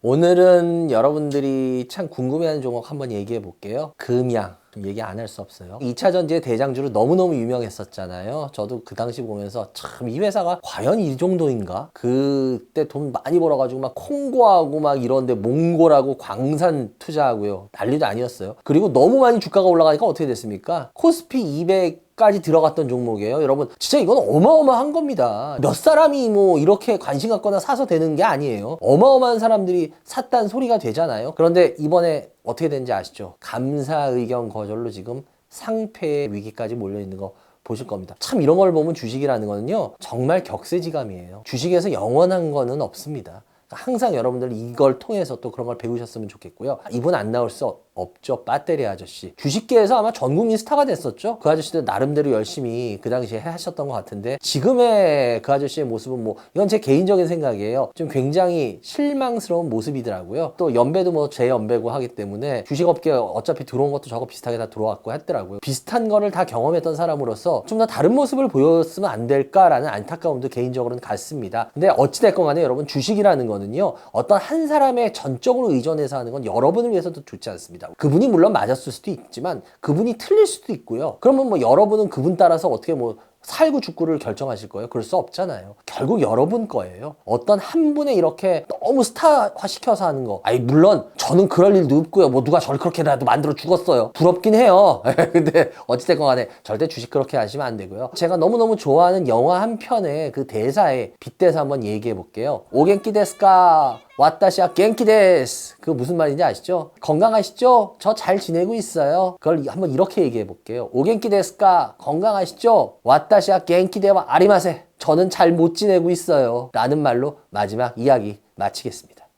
오늘은 여러분들이 참 궁금해하는 종목 한번 얘기해 볼게요. 금양. 좀 얘기 안 할 수 없어요. 2차 전지의 대장주로 너무너무 유명했었잖아요. 저도 그 당시 보면서 참 이 회사가 과연 이 정도인가? 그때 돈 많이 벌어가지고 막 콩고하고 막 이런데 몽골하고 광산 투자하고요. 난리도 아니었어요. 그리고 너무 많이 주가가 올라가니까 어떻게 됐습니까? 코스피 200 까지 들어갔던 종목이에요. 여러분, 진짜 이건 어마어마한 겁니다. 몇 사람이 뭐 이렇게 관심 갖거나 사서 되는 게 아니에요. 어마어마한 사람들이 샀다는 소리가 되잖아요. 그런데 이번에 어떻게 된지 아시죠? 감사 의견 거절로 지금 상패의 위기까지 몰려 있는 거 보실 겁니다. 참 이런 걸 보면 주식이라는 거는요. 정말 격세지감이에요. 주식에서 영원한 거는 없습니다. 항상 여러분들 이걸 통해서 또 그런 걸 배우셨으면 좋겠고요. 이분 안 나올 수 없죠. 배터리 아저씨. 주식계에서 아마 전 국민 스타가 됐었죠. 그 아저씨도 나름대로 열심히 그 당시에 하셨던 것 같은데 지금의 그 아저씨의 모습은 뭐 이건 제 개인적인 생각이에요. 좀 굉장히 실망스러운 모습이더라고요. 또 연배도 뭐 제 연배고 하기 때문에 주식업계 어차피 들어온 것도 저거 비슷하게 다 들어왔고 했더라고요. 비슷한 거를 다 경험했던 사람으로서 좀 더 다른 모습을 보였으면 안 될까라는 안타까움도 개인적으로는 같습니다. 근데 어찌됐건 간에 여러분 주식이라는 거는요. 어떤 한 사람의 전적으로 의존해서 하는 건 여러분을 위해서도 좋지 않습니다. 그분이 물론 맞았을 수도 있지만 그분이 틀릴 수도 있고요. 그러면 뭐 여러분은 그분 따라서 어떻게 뭐 살고 죽고를 결정하실 거예요? 그럴 수 없잖아요. 결국 여러분 거예요. 어떤 한 분에 이렇게 너무 스타화 시켜서 하는 거. 아니, 물론 저는 그럴 일도 없고요. 뭐 누가 저를 그렇게라도 만들어 죽었어요. 부럽긴 해요. 근데 어찌됐건 간에 절대 주식 그렇게 하시면 안 되고요. 제가 너무너무 좋아하는 영화 한 편의 그 대사에 빗대서 한번 얘기해 볼게요. 오겐키 데스까? 왔다시아 겐키 데스. 그 무슨 말인지 아시죠? 건강하시죠? 저 잘 지내고 있어요. 그걸 한번 이렇게 얘기해 볼게요. 오겐키 데스까? 건강하시죠? 왔다시아 겐키 데와 아리마세. 저는 잘 못 지내고 있어요. 라는 말로 마지막 이야기 마치겠습니다.